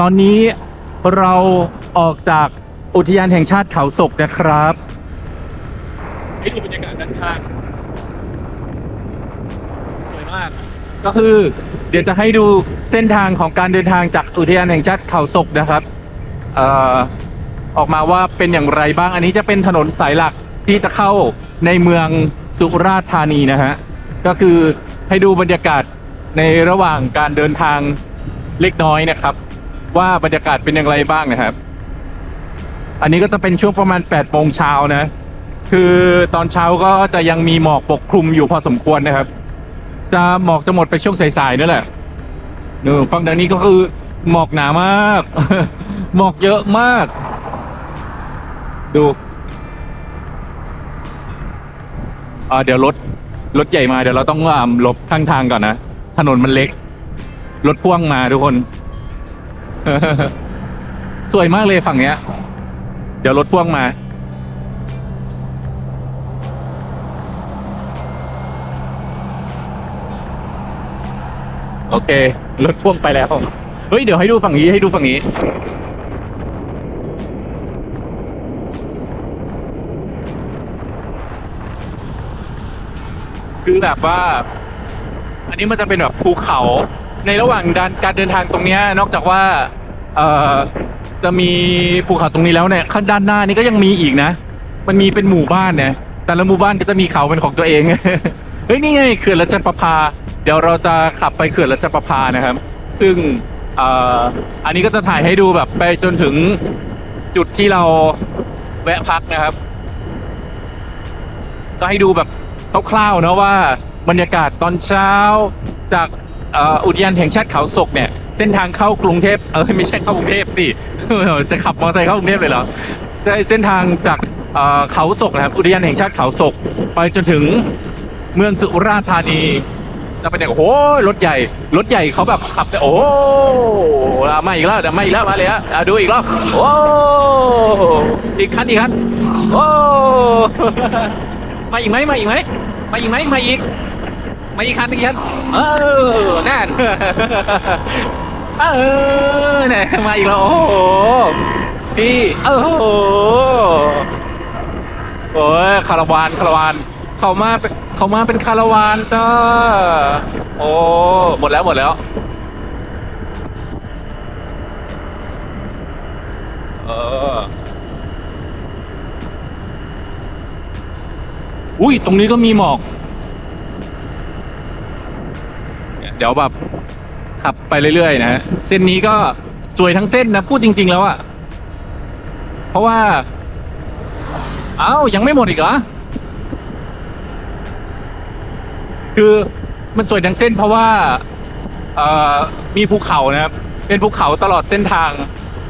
ตอนนี้เราออกจากอุทยานแห่งชาติเขาศกนะครับให้ดูบรรยากาศด้านข้างสวยมาก ก็คือ เดี๋ยวจะให้ดูเส้นทางของการเดินทางจากอุทยานแห่งชาติเขาศกนะครับเอ่อออกมาว่าเป็นอย่างไรบ้าง อันนี้จะเป็นถนนสายหลักที่จะเข้าในเมืองสุราษฎร์ธานีนะฮะ ก็คือให้ดูบรรยากาศในระหว่างการเดินทางเล็กน้อยนะครับ ว่าบรรยากาศเป็นอย่างไรบ้างนะครับ อันนี้ก็จะเป็นช่วงประมาณ8โมงเช้านะ คือตอนเช้าก็จะยังมีหมอกปกคลุมอยู่พอสมควรนะครับ จะหมอกจะหมดไปช่วงสายๆนั่นแหละนู่นฝั่งด้านนี้ก็คือหมอกหนามาก หมอกเยอะมาก ดูอ่าเดี๋ยวรถรถใหญ่มาเดี๋ยวเราต้องอ่าหลบข้างทางก่อนนะ ถนนมันเล็ก รถพ่วงมาทุกคน สวยมากเลยฝั่งเนี้ย เดี๋ยวรถพ่วงมา โอเค รถพ่วงไปแล้วเฮ้ย เดี๋ยวให้ดูฝั่งนี้ให้ดูฝั่งนี้คือแบบว่า อันนี้มันจะเป็นแบบภูเขา ในระหว่างการเดินทางตรงนี้นอกจากว่าจะมีภูเขาตรงนี้แล้วเนี่ยข้างด้านหน้านี่ก็ยังมีอีกนะ มันมีเป็นหมู่บ้านเนี่ยแต่ละหมู่บ้านก็จะมีเขาเป็นของตัวเองเฮ้ยนี่ไงเขื่อนรัชประภา เดี๋ยวเราจะขับไปเขื่อนรัชประภานะครับ ซึ่งอันนี้ก็จะถ่ายให้ดูแบบไปจนถึงจุดที่เราแวะพักนะครับ ก็ให้ดูแบบคร่าวๆนะว่าบรรยากาศตอนเช้าจาก อุทยานแห่งชาติเขาศกเนี่ย เส้นทางเข้ากรุงเทพเออไม่ใช่เข้ากรุงเทพสิจะขับมอเตอร์ไซค์เข้ากรุงเทพเลยเหรอเส้นทางจากเขาศกนะครับ อุทยานแห่งชาติเขาศก ไปจนถึงเมืองสุราษฎร์ธานีจะเป็นอย่างโอ้โหรถใหญ่รถใหญ่เขาแบบขับแต่โอ้มาอีกแล้วเดี๋ยวมาอีกแล้วมาเลยฮะอะดูอีกรอบโอ้อีกคันอีกคันโอ้มาอีกไหมมาอีกไหมมาอีกไหมมาอีก มาอีกคันอีกคันเออนั่นเออเนี่ยมาอีกแล้วโอ้โหพี่โอ้โหโอ้ยคาราวานคาราวานเขามาเป็นเขามาเป็นคาราวานจ้าโอ้หมดแล้วหมดแล้วเอออุ้ยตรงนี้ก็มีหมอก เดี๋ยวแบบขับไปเรื่อยๆนะเส้นนี้ก็สวยทั้งเส้นนะพูดจริง ๆ แล้วอะเพราะว่า เอ้ายังไม่หมดอีกเหรอคือมันสวยทั้งเส้นเพราะว่าเอ่อมีภูเขานะครับ เป็นภูเขาตลอดเส้นทาง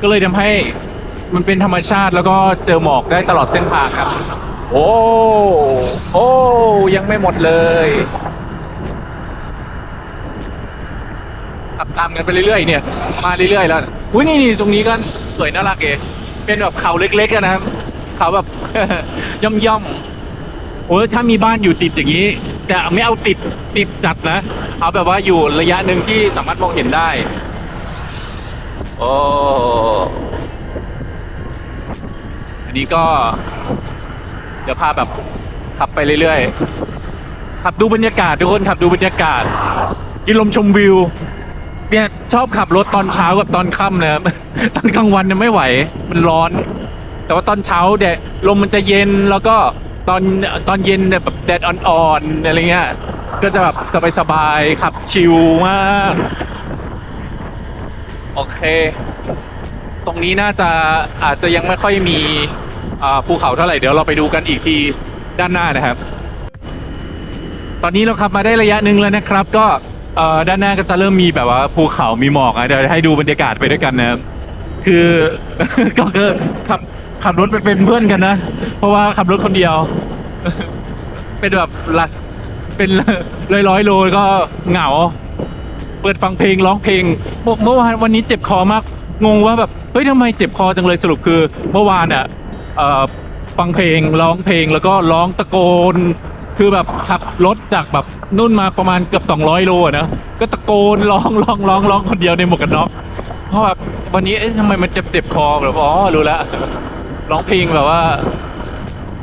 ก็เลยทำให้มันเป็นธรรมชาติแล้วก็เจอหมอกได้ตลอดเส้นทางครับ โอ้ โอ้ ยังไม่หมดเลย ขับตามกันไปเรื่อยๆเนี่ย มาเรื่อยๆแล้วอุ้ยนี่นี่ตรงนี้ก็สวยน่ารักเองเป็นแบบเขาเล็กๆนะครับเขาแบบย่อมๆโอ้ถ้ามีบ้านอยู่ติดอย่างนี้ แต่ไม่เอาติดติดจัดนะ เอาแบบว่าอยู่ระยะหนึ่งที่สามารถมองเห็นได้ โอ้อันนี้ก็ เดี๋ยวพาแบบขับไปเรื่อยๆขับดูบรรยากาศทุกคนขับดูบรรยากาศกินลมชมวิว เนี่ยชอบขับรถตอนเช้ากับตอนค่ำนะครับ ตอนกลางวันเนี่ยไม่ไหว มันร้อน แต่ว่าตอนเช้าแดดลมมันจะเย็นแล้วก็ตอนตอนเย็นเนี่ยแบบแดดอ่อนๆอะไรเงี้ย ก็จะแบบสบายๆขับชิลมาก โอเค ตรงนี้น่าจะอาจจะยังไม่ค่อยมีภูเขาเท่าไหร่เดี๋ยวเราไปดูกันอีกทีด้านหน้านะครับ ตอนนี้เราขับมาได้ระยะหนึ่งแล้วนะครับ ก็ เอ่อด้านหน้าก็จะเริ่มมีแบบว่าภูเขามีหมอกอะเดี๋ยวให้ดูบรรยากาศไปด้วยกันนะครับคือ ก็คือขับขับรถไปเป็นเพื่อนกันนะ เพราะว่าขับรถคนเดียว เป็นแบบละเป็นร้อยร้อยโลก็เหงา เปิดฟังเพลงร้องเพลงเมื่อวานวันนี้เจ็บคอมากงงว่าแบบเฮ้ยทำไมเจ็บคอจังเลยสรุปคือ เมื่อวานอะฟังเพลงร้องเพลงแล้วก็ร้องตะโกน คือแบบขับรถจากแบบนุ่นมาประมาณเกือบ 200 โลอะนะก็ตะโกนร้องร้องร้องร้องคนเดียวในหมวกกันน็อกเพราะแบบวันนี้เอ๊ะทำไมมันเจ็บเจ็บคอแบบอ๋อรู้แล้วร้องเพลงแบบว่า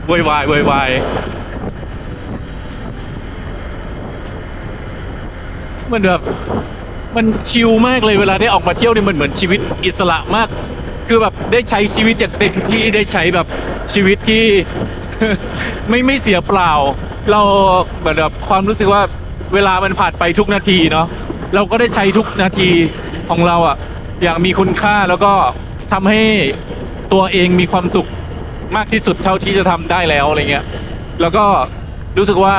โวยวายโวยวายมันแบบมันชิลมากเลยเวลาได้ออกมาเที่ยวเนี่ยมันเหมือนชีวิตอิสระมาก คือแบบได้ใช้ชีวิตอย่างเต็มที่ได้ใช้แบบชีวิตที่ ไม่ไม่เสียเปล่า เราแบบความรู้สึกว่าเวลามันผ่านไปทุกนาทีเนาะเราก็ได้ใช้ทุกนาทีของเราอะอย่างมีคุณค่าแล้วก็ทำให้ตัวเองมีความสุขมากที่สุดเท่าที่จะทำได้แล้วอะไรเงี้ยแล้วก็รู้สึกว่า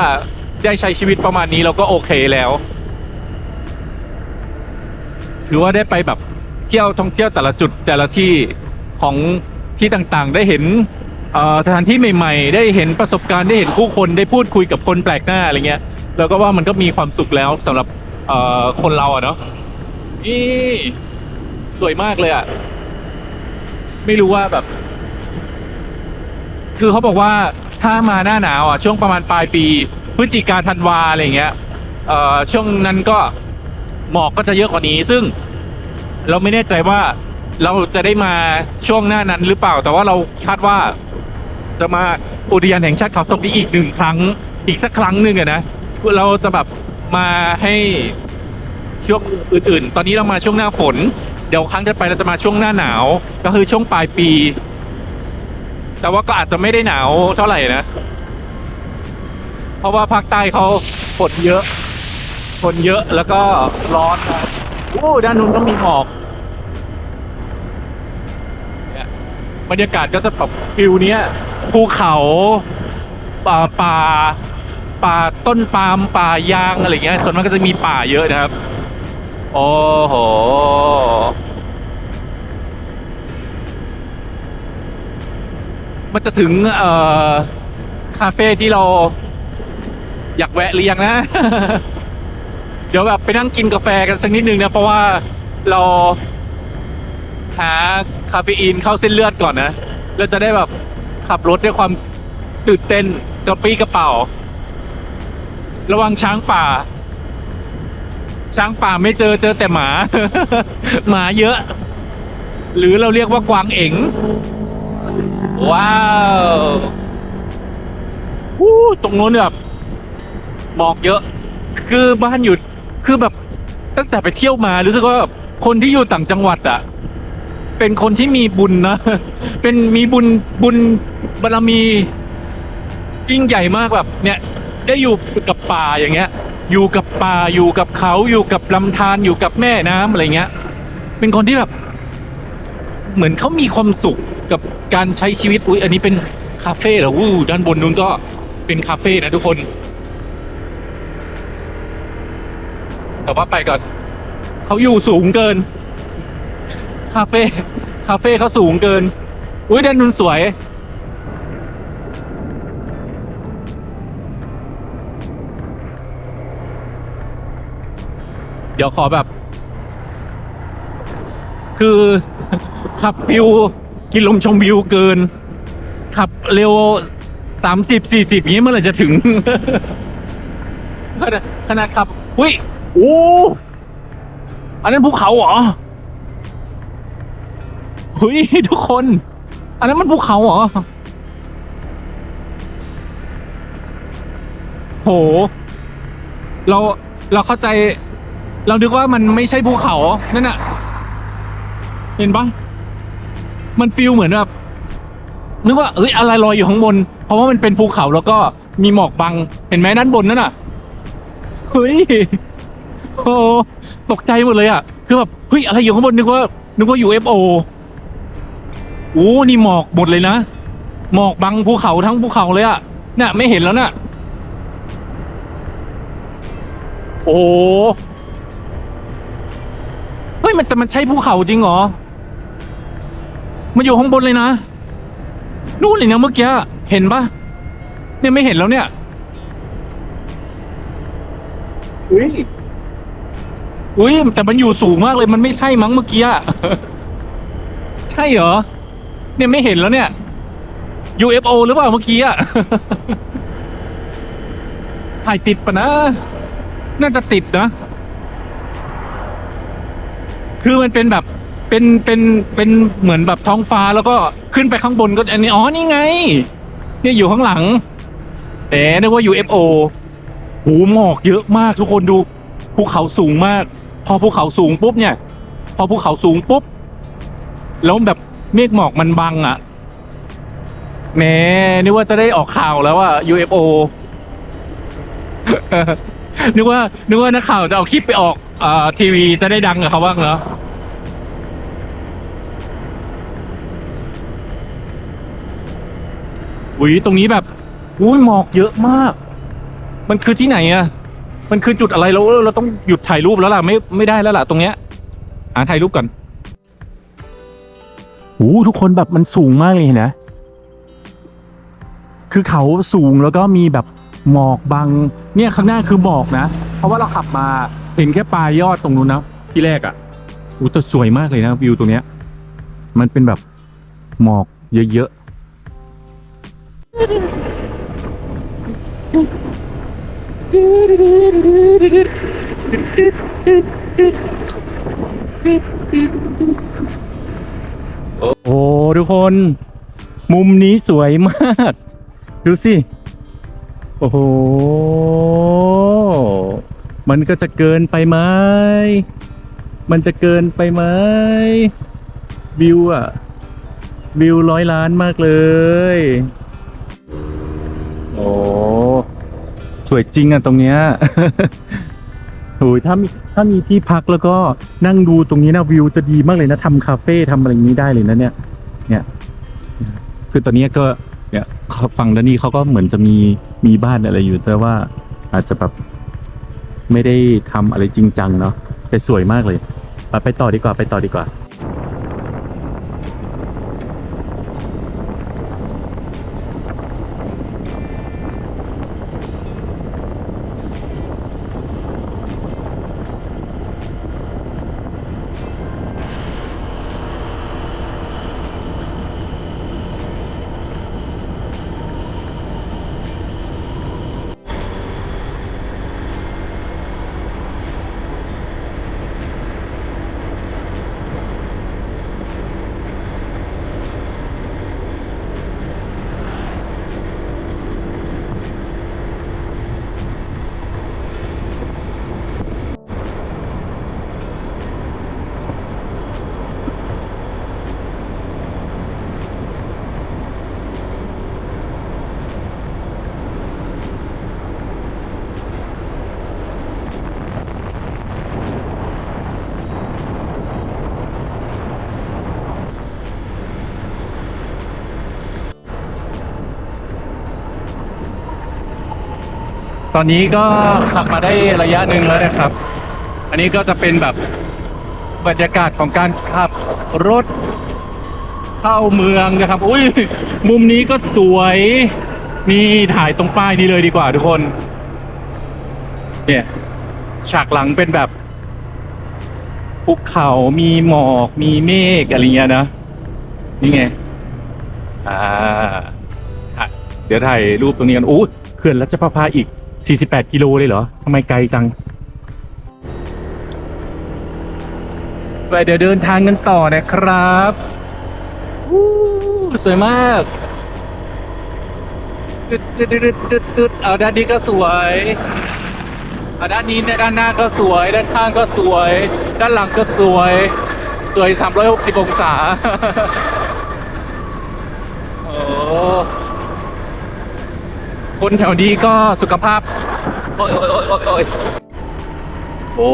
ได้ใช้ชีวิตประมาณนี้เราก็โอเคแล้ว ถือว่าได้ไปแบบเที่ยวท่องเที่ยวแต่ละจุดแต่ละที่ของที่ต่างๆ ได้เห็น สถานที่ใหม่ๆ ได้เห็นประสบการณ์ได้เห็นผู้คนได้พูดคุยกับคนแปลกหน้าอะไรเงี้ยแล้วก็ว่ามันก็มีความสุขแล้วสำหรับเอคนเราอะเนาะนี่สวยมากเลยอะไม่รู้ว่าแบบ คือเขาบอกว่าถ้ามาหน้าหนาวอะช่วงประมาณปลายปีพฤศจิกาธันวาอะไรเงี้ยเอช่วงนั้นก็หมอกก็จะเยอะกว่านี้ ซึ่งเราไม่แน่ใจว่าเราจะได้มาช่วงหน้านั้นหรือเปล่า แต่ว่าเราคาดว่า จะมาอุทยานแห่งชาติเขาศกนี้อีกหนึ่งครั้งอีกสักครั้งหนึ่งอะนะเราจะแบบมาให้ช่วงอื่น ๆ ตอนนี้เรามาช่วงหน้าฝน เดี๋ยวครั้งถัดไปเราจะมาช่วงหน้าหนาว ก็คือช่วงปลายปี แต่ว่าก็อาจจะไม่ได้หนาวเท่าไหร่นะ เพราะว่าภาคใต้เขาฝนเยอะฝนเยอะแล้วก็ร้อนโอ้ด้านนู้นก็มีหมอกเนี่ย บรรยากาศก็จะแบบฟิลเนี้ยภูเขาป่าป่าป่าต้นปาล์มป่ายางอะไรเงี้ยส่วนมากก็จะมีป่าเยอะนะครับ โอ้โหมันจะถึงเอ่อคาเฟ่ที่เราอยากแวะหรือยังนะ เดี๋ยวแบบไปนั่งกินกาแฟกันสักนิดนึงนะ เพราะว่าเรา หาคาเฟอีนเข้าเส้นเลือดก่อนนะเราจะได้แบบขับรถด้วยความตื่นเต้นกระปี้กระเป๋า ระวังช้างป่า ช้างป่าไม่เจอเจอแต่หมา หมาเยอะ หรือเราเรียกว่ากวางเอ๋งว้าววู้ตรงโน้นแบบหมอกเยอะ คือบ้านอยู่คือแบบตั้งแต่ไปเที่ยวมารู้สึกว่าคนที่อยู่ต่างจังหวัดอะ เป็นคนที่มีบุญนะ เป็นมีบุญบุญบารมียิ่งใหญ่มากแบบเนี่ย ได้อยู่กับป่าอย่างเงี้ย อยู่กับป่าอยู่กับเขาอยู่กับลำธารอยู่กับแม่น้ำอะไรเงี้ย เป็นคนที่แบบ เหมือนเขามีความสุขกับการใช้ชีวิตอุ้ยอันนี้เป็นคาเฟ่เหรอวู้ด้านบนนู้นก็เป็นคาเฟ่นะทุกคน แต่ว่าไปก่อนเขาอยู่สูงเกิน คาเฟ่คาเฟ่เขาสูงเกิน อุ้ยด้านนู้นสวย เดี๋ยวขอแบบ คือขับวิวกินลมชมวิวเกิน ขับเร็วสามสิบสี่สิบนี้เมื่อไหร่จะถึง ขนาดขนาดขับหุ้ย โอ้ อันนั้นภูเขาเหรอ ฮ้ยทุกคน อันนั้นมันภูเขาเหรอ โห เราเราเข้าใจ เรานึกว่ามันไม่ใช่ภูเขา นั่นน่ะ เห็นปะมันฟีลเหมือนแบบนึกว่าเอ้ยอะไรลอยอยู่ข้างบน เพราะว่ามันเป็นภูเขาแล้วก็มีหมอกบัง เห็นไหมด้านบนนั่นน่ะ เฮ้ย โอ้ตกใจหมดเลยอะ คือแบบ เฮ้ย อะไรอยู่ข้างบนนึกว่า นึกว่า UFO โอ้นี่หมอกหมดเลยนะ หมอกบังภูเขาทั้งภูเขาเลยอะน่ะ ไม่เห็นแล้วน่ะ โอ้โหเฮ้ยมันแต่มันใช่ภูเขาจริงเหรอ มันอยู่ข้างบนเลยนะ นู่นเลยนะเมื่อกี้ เห็นปะเนี่ยไม่เห็นแล้วเนี่ยอุ้ยอุ้ยแต่มันอยู่สูงมากเลยมันไม่ใช่มั้งเมื่อกี้อะใช่เหรอ เนี่ยไม่เห็นแล้วเนี่ย UFO หรือเปล่าเมื่อกี้อะ ถ่ายติดปะนะ น่าจะติดนะ คือมันเป็นแบบเป็นเป็นเป็นเหมือนแบบท้องฟ้าแล้วก็ขึ้นไปข้างบนก็อันนี้อ๋อนี่ไง เนี่ยอยู่ข้างหลัง แต่นึกว่า UFO โหหมอกเยอะมากทุกคนดูภูเขาสูงมาก พอภูเขาสูงปุ๊บเนี่ย พอภูเขาสูงปุ๊บ แล้วแบบ เมฆหมอกมันบังอะ่ะแหมนึกว่าจะได้ออกข่าวแล้วว่า UFO นึกว่านึกว่านักข่าวจะเอาคลิปไปออกอ่าทีวีจะได้ดังกับเขาบ้างเหรออุ้ยตรงนี้แบบอุ้ยหมอกเยอะมาก มันคือที่ไหนอะมันคือจุดอะไรเราเราต้องหยุดถ่ายรูปแล้วล่ะไม่ไม่ได้แล้วล่ะตรงเนี้ยอ่าถ่ายรูปก่อน โอ้ทุกคนแบบมันสูงมากเลยนะ คือเขาสูงแล้วก็มีแบบหมอกบังเนี่ยข้างหน้าคือหมอกนะ เพราะว่าเราขับมาเห็นแค่ปลายยอดตรงนู้นนะที่แรกอะ่ะอู้แต่สวยมากเลยนะวิวตรงเนี้ย มันเป็นแบบหมอกเยอะๆ โอ้โหทุกคน มุมนี้สวยมาก ดูสิ โอ้โห มันก็จะเกินไปไหม มันจะเกินไปไหม วิวอะวิวร้อยล้านมากเลย โอ้ สวยจริงอะตรงเนี้ย โอ้ยถ้ามีถ้ามีที่พักแล้วก็นั่งดูตรงนี้นะวิวจะดีมากเลยนะทำคาเฟ่ทำอะไรอย่างนี้ได้เลยนะเนี่ย เนี่ย คือตอนนี้ก็เนี่ยฝั่งด้านนี้เขาก็เหมือนจะมีมีบ้านอะไรอยู่ แต่ว่าอาจจะแบบไม่ได้ทำอะไรจริงจังเนาะแต่สวยมากเลยไปต่อดีกว่าไปต่อดีกว่า ตอนนี้ก็ขับมาได้ระยะหนึ่งแล้วนะครับ อันนี้ก็จะเป็นแบบบรรยากาศของการขับรถเข้าเมืองนะครับ อุ้ยมุมนี้ก็สวยนี่ถ่ายตรงป้ายนี้เลยดีกว่าทุกคน เนี่ยฉากหลังเป็นแบบภูเขามีหมอกมีเมฆอะไรเงี้ยนะ นี่ไง อ่า เดี๋ยวถ่ายรูปตรงนี้กันอู้เขื่อนรัชประภาอีก 48 กิโลเลยเหรอทำไมไกลจัง ไปเดี๋ยวเดินทางกันต่อนะครับสวยมากตึ๊ดตึ๊ดตึ๊ดตึ๊ดตึ๊ดเอาด้านนี้ก็สวยเอาด้านนี้เนี่ยด้านหน้าก็สวย ด้านข้างก็สวย ด้านหลังก็สวย สวย 360 องศา โอ้ คนแถวนี้ก็สุขภาพ โอ้ยโอ้ยโอ้ยโอ้ยโอ้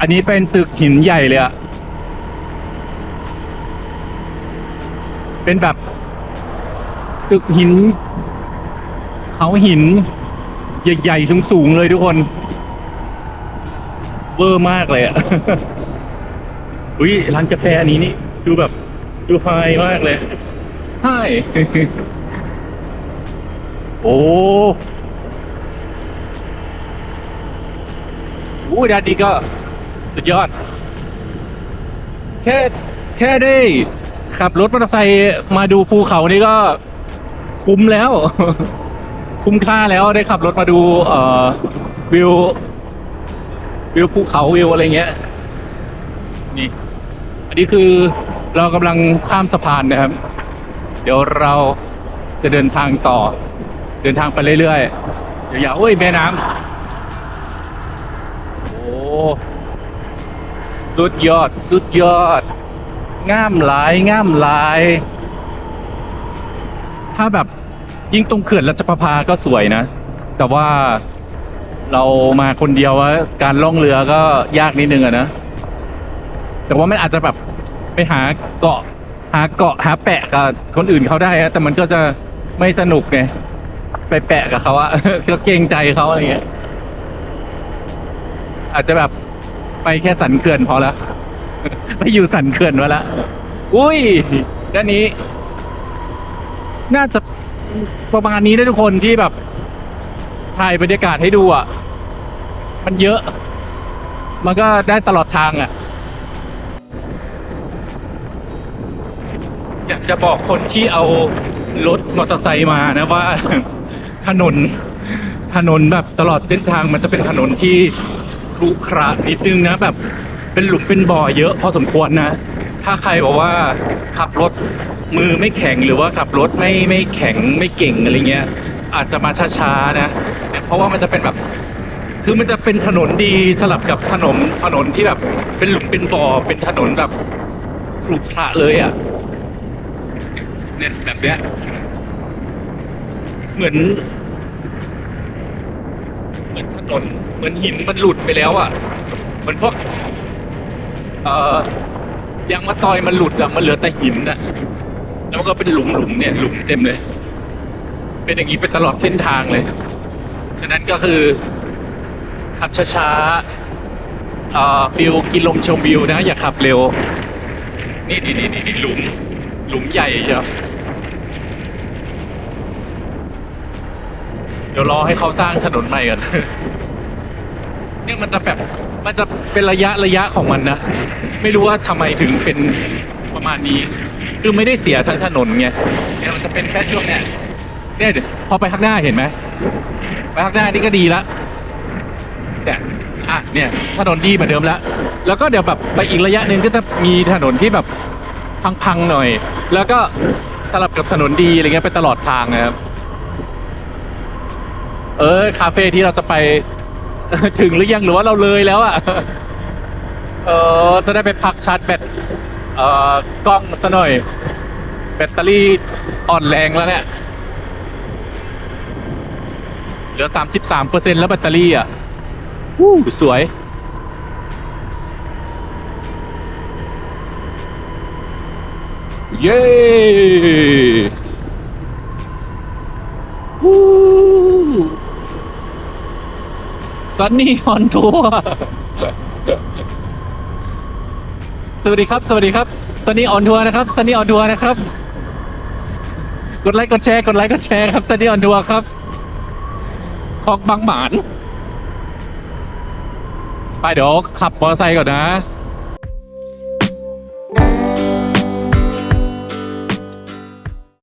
อันนี้เป็นตึกหินใหญ่เลยอะเป็นแบบ ตึกหิน เขาหิน ใหญ่ๆสูงๆเลยทุกคนเวอร์มากเลยอะอุ้ยร้านกาแฟอันนี้นี่ ดูแบบ ดูไฮมากเลยไฮ โอ้โหด้านนี้ก็สุดยอด แค่แค่ได้ขับรถมอเตอร์ไซค์มาดูภูเขานี่ก็คุ้มแล้ว คุ้มค่าแล้วได้ขับรถมาดูเอ่อวิว วิวภูเขาวิวอะไรเงี้ย นี่ อันนี้คือเรากำลังข้ามสะพานนะครับ เดี๋ยวเราจะเดินทางต่อ ดินทางไปเรื่อยๆเดี๋ยวอย่าโอ้ยแม่น้ำโอ้สุดยอด สุดยอด ง่ามหลายง่ามหลาย ถ้าแบบยิ่งตรงเขื่อนรัชประภาก็สวยนะ แต่ว่าเรามาคนเดียวว่าการล่องเรือก็ยากนิดนึงอะนะ แต่ว่ามันอาจจะแบบไปหาเกาะ หาเกาะหาแปะกับคนอื่นเขาได้อะแต่มันก็จะไม่สนุกไง ไปแปะกับเขาอะก็เกรงใจเขาอะไรเงี้ย อาจจะแบบไปแค่สันเขื่อนพอละไปอยู่สันเขื่อนมาละอุ้ยด้านนี้ น่าจะประมาณนี้นะทุกคนที่แบบถ่ายบรรยากาศให้ดูอะ มันเยอะ มันก็ได้ตลอดทางอะ อยากจะบอกคนที่เอารถมอเตอร์ไซค์มานะว่า ถนน ถนนแบบตลอดเส้นทางมันจะเป็นถนนที่ครุขระนิดนึงนะแบบเป็นหลุมเป็นบ่อเยอะพอสมควรนะ ถ้าใครบอกว่าขับรถมือไม่แข็งหรือว่าขับรถไม่ไม่แข็งไม่เก่งอะไรเงี้ย อาจจะมาช้าๆนะ เพราะว่ามันจะเป็นแบบคือมันจะเป็นถนนดีสลับกับถนนถนนที่แบบเป็นหลุมเป็นบ่อเป็นถนนแบบขรุขระเลยอะเนี่ยแบบเนี้ยเหมือน เหมือนถนนเหมือนหินมันหลุดไปแล้วอะเหมือนพวกเอ่อยางมะตอยมันหลุดอะมันเหลือแต่หินอะแล้วก็เป็นหลุมหลุมๆเนี่ยหลุมเต็มเลย เป็นอย่างนี้ไปตลอดเส้นทางเลยฉะนั้นก็คือขับช้าๆเอ่อฟิลกินลมชมวิวนะ อย่าขับเร็ว นี่นี่นี่นี่หลุม หลุมใหญ่เชียว ดี๋ยวรอให้เขาสร้างถนนใหม่ก่อนเนี่ยมันจะแบบมันจะเป็นระยะระยะของมันนะ ไม่รู้ว่าทำไมถึงเป็นประมาณนี้ คือไม่ได้เสียทั้งถนนไงเนี่ยมันจะเป็นแค่ช่วงเนี้ยเนี่ยเดี๋ยวพอไปข้างหน้าเห็นไหมไปข้างหน้านี่ก็ดีละเนี่ยอะเนี่ยถนนดีเหมือนเดิมแล้ว แล้วก็เดี๋ยวแบบไปอีกระยะหนึ่งก็จะมีถนนที่แบบพังๆหน่อย แล้วก็สลับกับถนนดีอะไรเงี้ยไปตลอดทางนะครับ เออ คาเฟ่ที่เราจะไป ถึงหรือยังหรือว่าเราเลยแล้วอะเออจะได้ไปพักชาร์จแบตเอ่อกล้องซะหน่อย แบตเตอรี่อ่อนแรงแล้วเนี่ย เหลือ 33เปอร์เซ็นต์แล้วแบตเตอรี่อะวู้สวยเย้ ซันนี่ออนทัวร์สวัสดีครับ สวัสดีครับซันนี่ออนทัวร์นะครับซันนี่ออนทัวร์นะครับ กดไลค์กดแชร์กดไลค์กดแชร์ครับซันนี่ออนทัวร์ครับของบางหมานไปเดี๋ยวขับมอเตอร์ไซค์ก่อนนะ